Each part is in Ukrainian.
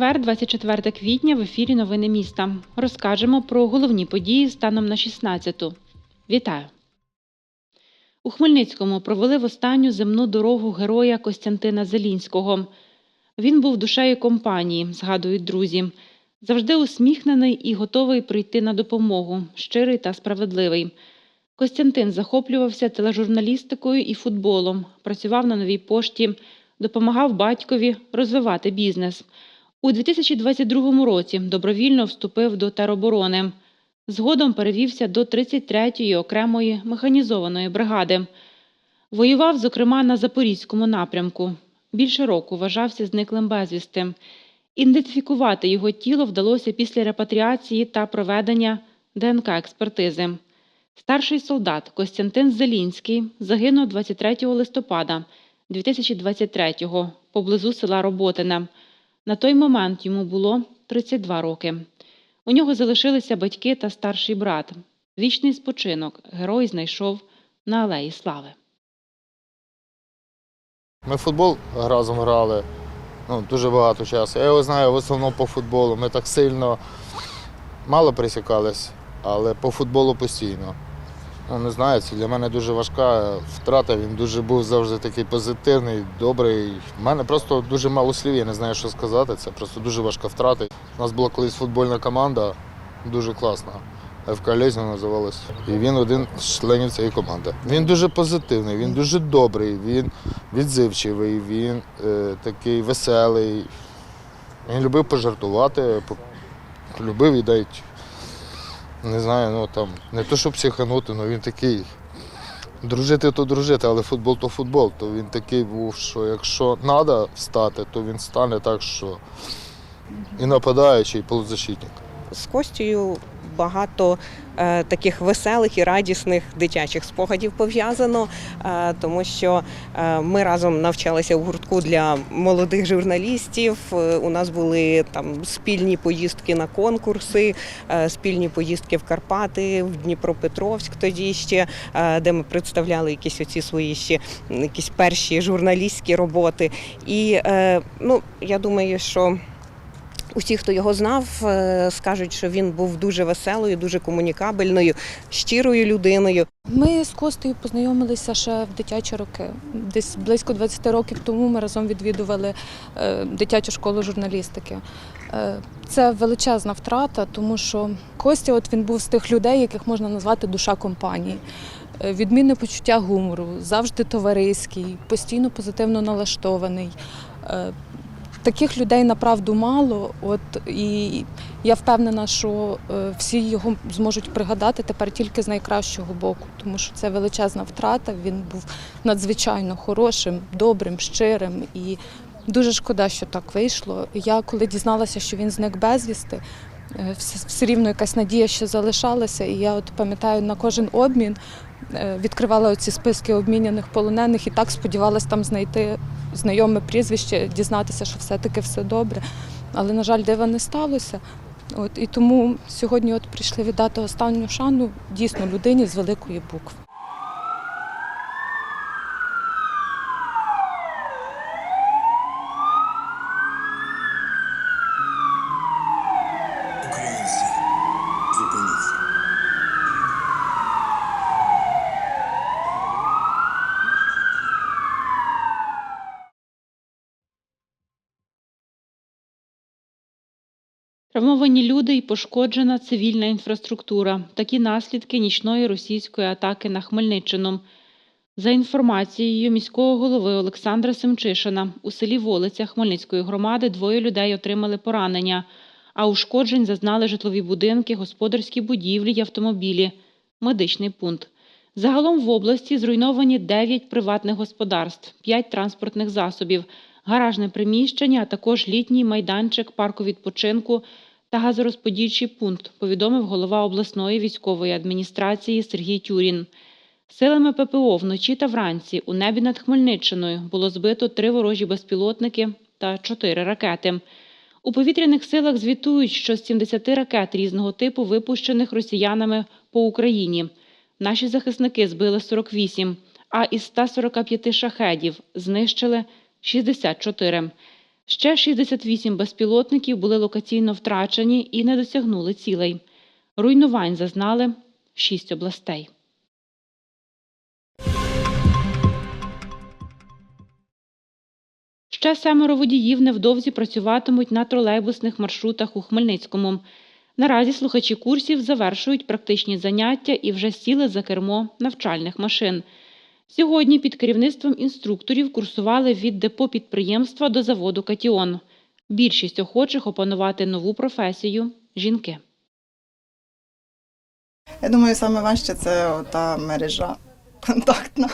Четвер, 24 квітня, в ефірі Новини міста. Розкажемо про головні події станом на 16-ту. Вітаю! У Хмельницькому провели в останню земну дорогу героя Костянтина Зелінського. Він був душею компанії, згадують друзі. Завжди усміхнений і готовий прийти на допомогу, щирий та справедливий. Костянтин захоплювався тележурналістикою і футболом, працював на новій пошті, допомагав батькові розвивати бізнес. У 2022 році добровільно вступив до тероборони. Згодом перевівся до 33-ї окремої механізованої бригади. Воював, зокрема, на Запорізькому напрямку. Більше року вважався зниклим безвісти. Ідентифікувати його тіло вдалося після репатріації та проведення ДНК-експертизи. Старший солдат Костянтин Зелінський загинув 23 листопада 2023-го поблизу села Роботине. На той момент йому було 32 роки. У нього залишилися батьки та старший брат. Вічний спочинок герой знайшов на Алеї Слави. Ми футбол разом грали ну, дуже багато часу. Я його знаю в основному по футболу. Ми так сильно мало пересікались, але по футболу постійно. Ну, не знаю, це для мене дуже важка втрата. Він дуже був завжди такий позитивний, добрий. У мене просто дуже мало слів, я не знаю, що сказати. Це просто дуже важка втрата. У нас була колись футбольна команда, дуже класна. ФК Лезня називалась. І він один з членів цієї команди. Він дуже позитивний, він дуже добрий, він відзивчивий, він е, такий веселий. Він любив пожартувати, любив і навіть, не знаю, ну там, не то, щоб психанути, але він такий. Дружити то дружити, але футбол то футбол. То він такий був, що якщо треба встати, то він стане так, що і нападаючий, і полузащитник. з Костю багато е, таких веселих і радісних дитячих спогадів пов'язано, е, тому що е, ми разом навчалися у гуртку для молодих журналістів. У нас були там спільні поїздки на конкурси, спільні поїздки в Карпати, в Дніпропетровськ тоді ще, де ми представляли якісь оці свої ще якісь перші журналістські роботи. І ну, я думаю, що. Усі, хто його знав, е, скажуть, що він був дуже веселою, дуже комунікабельною, щирою людиною. Ми з Костею познайомилися ще в дитячі роки. Десь близько 20 років тому ми разом відвідували е, дитячу школу журналістики. Е, Це величезна втрата, тому що Костя, от він був з тих людей, яких можна назвати душа компанії. Відмінне почуття гумору, завжди товариський, постійно позитивно налаштований. Таких людей направду мало. От і я впевнена, що е, всі його зможуть пригадати тепер тільки з найкращого боку, тому що це величезна втрата. Він був надзвичайно хорошим, добрим, щирим і дуже шкода, що так вийшло. Я коли дізналася, що він зник безвісти, е, все, рівно якась надія ще залишалася. І я от пам'ятаю на кожен обмін е, відкривала ці списки обміняних полонених і так сподівалася там знайти знайоме прізвище, дізнатися, що все-таки все добре. Але, на жаль, дива не сталося. От, і тому сьогодні от прийшли віддати останню шану дійсно людині з великої букви. Травмовані люди і пошкоджена цивільна інфраструктура. Такі наслідки нічної російської атаки на Хмельниччину. За інформацією міського голови Олександра Семчишина, у селі Волиця Хмельницької громади двоє людей отримали поранення, а ушкоджень зазнали житлові будинки, господарські будівлі й автомобілі, медичний пункт. Загалом в області зруйновані 9 приватних господарств, 5 транспортних засобів, гаражне приміщення, а також літній майданчик парку відпочинку та газорозподільчий пункт, повідомив голова обласної військової адміністрації Сергій Тюрін. Силами ППО вночі та вранці у небі над Хмельниччиною було збито три ворожі безпілотники та чотири ракети. У повітряних силах звітують, що з 70 ракет різного типу, випущених росіянами по Україні, наші захисники збили 48, а із 145 шахедів знищили 64. Ще 68 безпілотників були локаційно втрачені і не досягнули цілей. Руйнувань зазнали 6 областей. Ще семеро водіїв невдовзі працюватимуть на тролейбусних маршрутах у Хмельницькому. Наразі слухачі курсів завершують практичні заняття і вже сіли за кермо навчальних машин. Сьогодні під керівництвом інструкторів курсували від депо підприємства до заводу Катіон. Більшість охочих опанувати нову професію жінки. Я думаю, саме важче це та мережа контактна.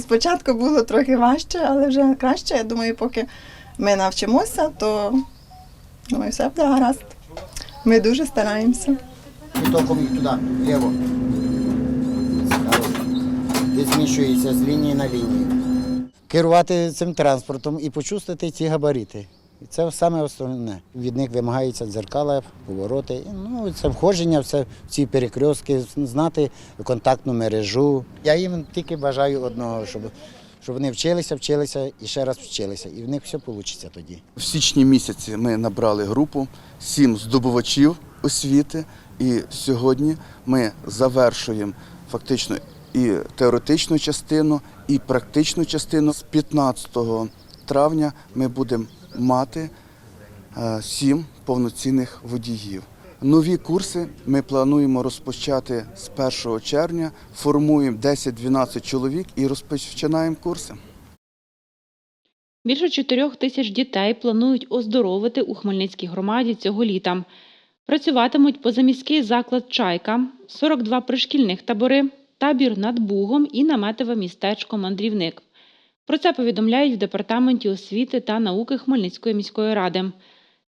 Спочатку було трохи важче, але вже краще. Я думаю, поки ми навчимося, то думаю, все буде гаразд. Ми дуже стараємося. І током їх туди, вліво. І зміщується з лінії на лінію. Керувати цим транспортом і почувствувати ці габарити. І це саме основне. Від них вимагається дзеркала, повороти. Ну, це входження в ці перекрестки, знати контактну мережу. Я їм тільки бажаю одного, щоб, щоб вони вчилися, вчилися і ще раз вчилися. І в них все вийде тоді. В січні місяці ми набрали групу сім здобувачів освіти, і сьогодні ми завершуємо фактично і теоретичну частину, і практичну частину. З 15 травня ми будемо мати е, сім повноцінних водіїв. Нові курси ми плануємо розпочати з 1 червня. Формуємо 10-12 чоловік і розпочинаємо курси. Більше чотирьох тисяч дітей планують оздоровити у Хмельницькій громаді цього літа. Працюватимуть позаміський заклад Чайка, 42 пришкільних табори, табір над Бугом і наметове містечко Мандрівник. Про це повідомляють в департаменті освіти та науки Хмельницької міської ради.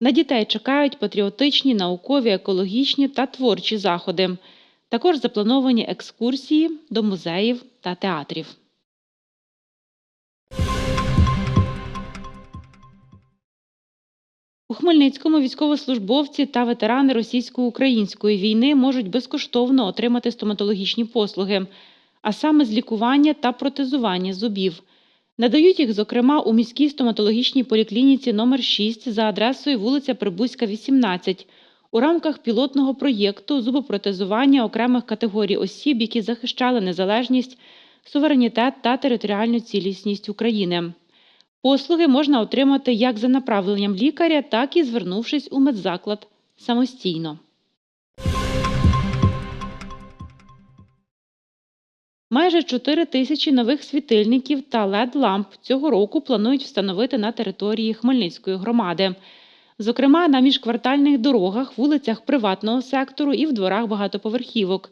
На дітей чекають патріотичні, наукові, екологічні та творчі заходи. Також заплановані екскурсії до музеїв та театрів. У Хмельницькому військовослужбовці та ветерани російсько-української війни можуть безкоштовно отримати стоматологічні послуги, а саме з лікування та протезування зубів. Надають їх, зокрема, у міській стоматологічній поліклініці номер 6 за адресою вулиця Прибузька, 18, у рамках пілотного проєкту зубопротезування окремих категорій осіб, які захищали незалежність, суверенітет та територіальну цілісність України. Послуги можна отримати як за направленням лікаря, так і звернувшись у медзаклад самостійно. Майже 4 тисячі нових світильників та LED-ламп цього року планують встановити на території Хмельницької громади. Зокрема, на міжквартальних дорогах, вулицях приватного сектору і в дворах багатоповерхівок.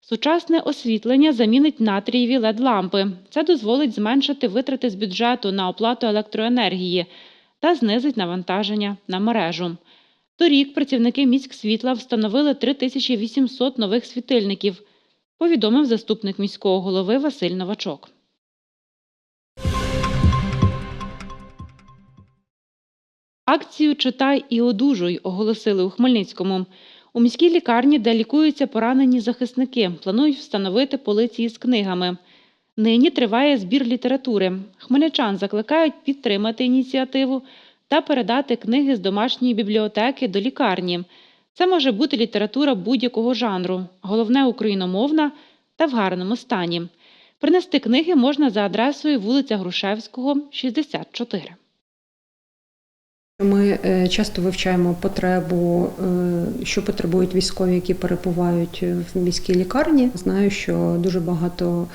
Сучасне освітлення замінить натрієві LED-лампи. Це дозволить зменшити витрати з бюджету на оплату електроенергії та знизить навантаження на мережу. Торік працівники міськсвітла встановили 3800 нових світильників, повідомив заступник міського голови Василь Новачок. Акцію Читай і одужуй оголосили у Хмельницькому. У міській лікарні, де лікуються поранені захисники, планують встановити полиці з книгами. Нині триває збір літератури. Хмельничан закликають підтримати ініціативу та передати книги з домашньої бібліотеки до лікарні. Це може бути література будь-якого жанру, головне україномовна та в гарному стані. Принести книги можна за адресою вулиця Грушевського, 64. Ми е, часто вивчаємо потребу, е, що потребують військові, які перебувають в міській лікарні. Знаю, що дуже багато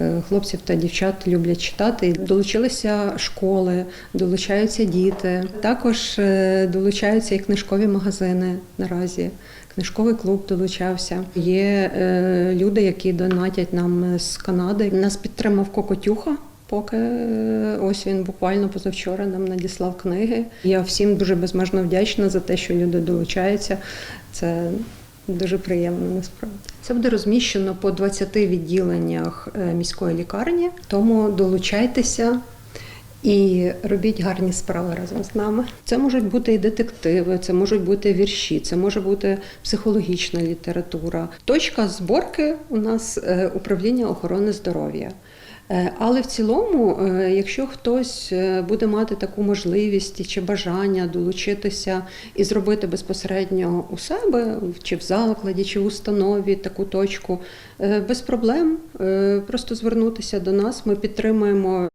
е, хлопців та дівчат люблять читати. Долучилися школи, долучаються діти. Також е, долучаються і книжкові магазини наразі. Книжковий клуб долучався. Є е, люди, які донатять нам з Канади. Нас підтримав Кокотюха. Поки е, ось він буквально позавчора нам надіслав книги. Я всім дуже безмежно вдячна за те, що люди долучаються. Це дуже приємно насправді. Це буде розміщено по 20 відділеннях е, міської лікарні, тому долучайтеся. І робіть гарні справи разом з нами. Це можуть бути і детективи, це можуть бути вірші, це може бути психологічна література. Точка зборки у нас е, управління охорони здоров'я. Е, Але в цілому, е, якщо хтось е, буде мати таку можливість чи бажання долучитися і зробити безпосередньо у себе, чи в закладі, чи в установі таку точку, без проблем просто звернутися до нас. Ми підтримуємо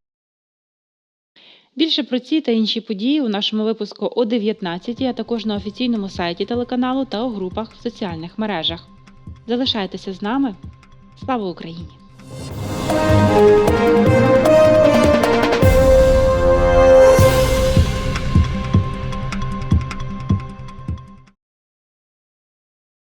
Більше про ці та інші події у нашому випуску о 19, а також на офіційному сайті телеканалу та у групах в соціальних мережах. Залишайтеся з нами. Слава Україні!